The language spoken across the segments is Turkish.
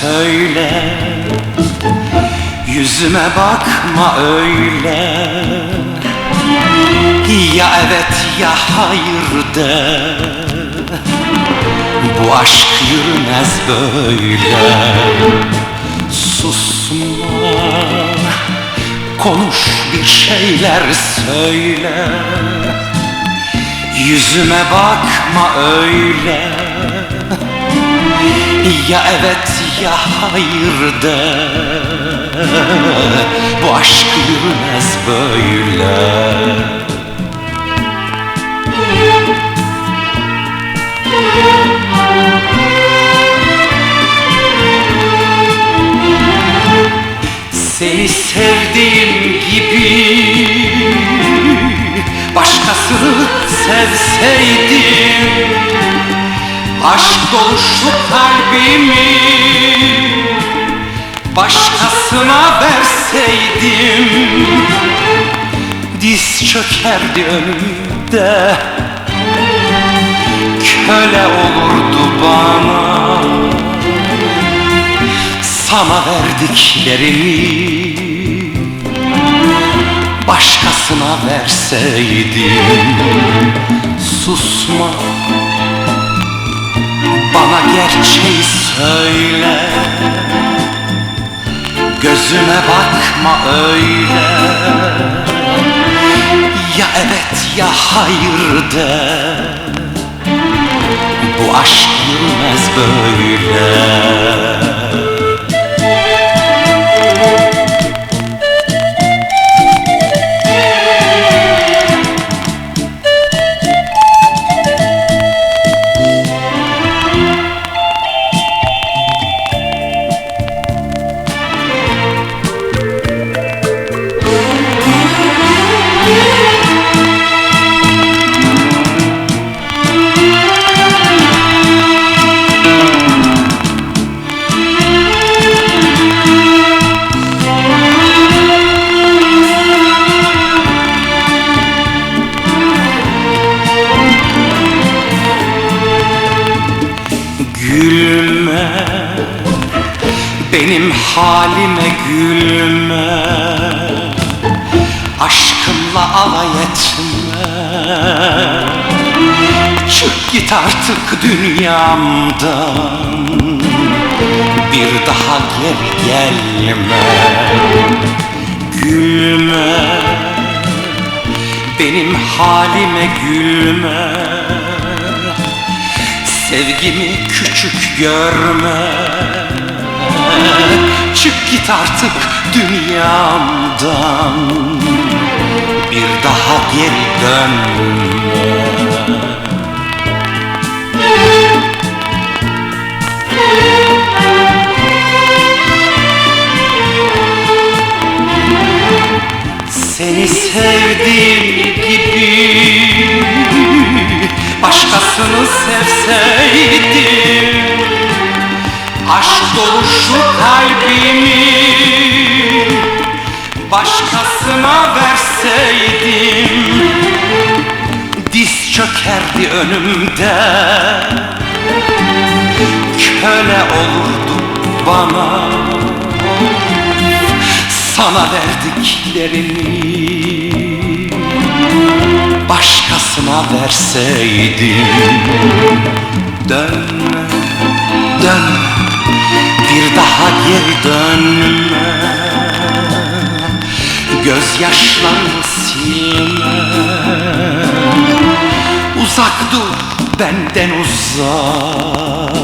söyle Yüzüme bakma öyle. Ya evet ya hayır de Bu aşk yürümez böyle. Susma Konuş bir şeyler söyle. Yüzüme bakma öyle Ya evet ya hayır de Bu aşk yürümez böyle. Seni sevdiğim gibi Başkasını sevseydim Aşk dolu şu kalbimi Başkasına verseydim Diz çökerdi önümde. Köle olurdu bana. Sana verdiklerimi Başkasına verseydim Susma Gerçeği söyle. Gözüme bakma öyle. Ya evet ya hayır de Bu aşk yürümez böyle Gülme. Benim halime gülme. Aşkımla alay etme. Çık git artık dünyamdan. Bir daha geri gelme. Gülme. Benim halime gülme Sevgimi küçük görme. Çık git artık dünyamdan. Bir daha geri dönme. Seni sevdiğim Başkasına verseydim Diz çökerdi önümde. Köle olurdu bana Sana verdiklerimi. Başkasına verseydim Dönme, dönme, bir daha geri dönme Gözyaşlarımı silme. Uzak dur benden uzak.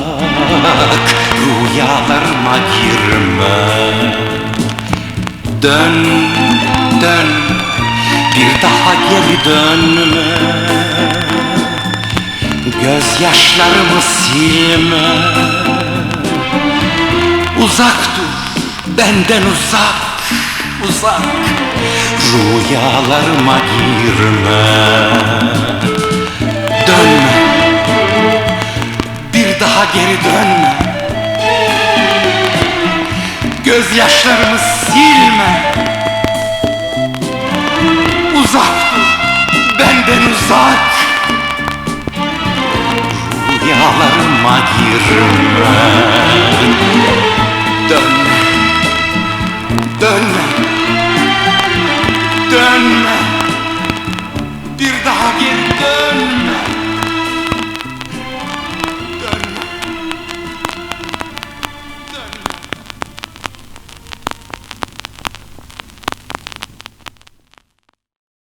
Rüyalarıma girme. Dön, dön, bir daha geri dönme. Gözyaşlarımı silme. Uzak dur benden uzak uzak. Rüyalarıma girme. Dönme. Bir daha geri dönme. Gözyaşlarımı silme. Uzak. Benden uzak. Rüyalarıma girme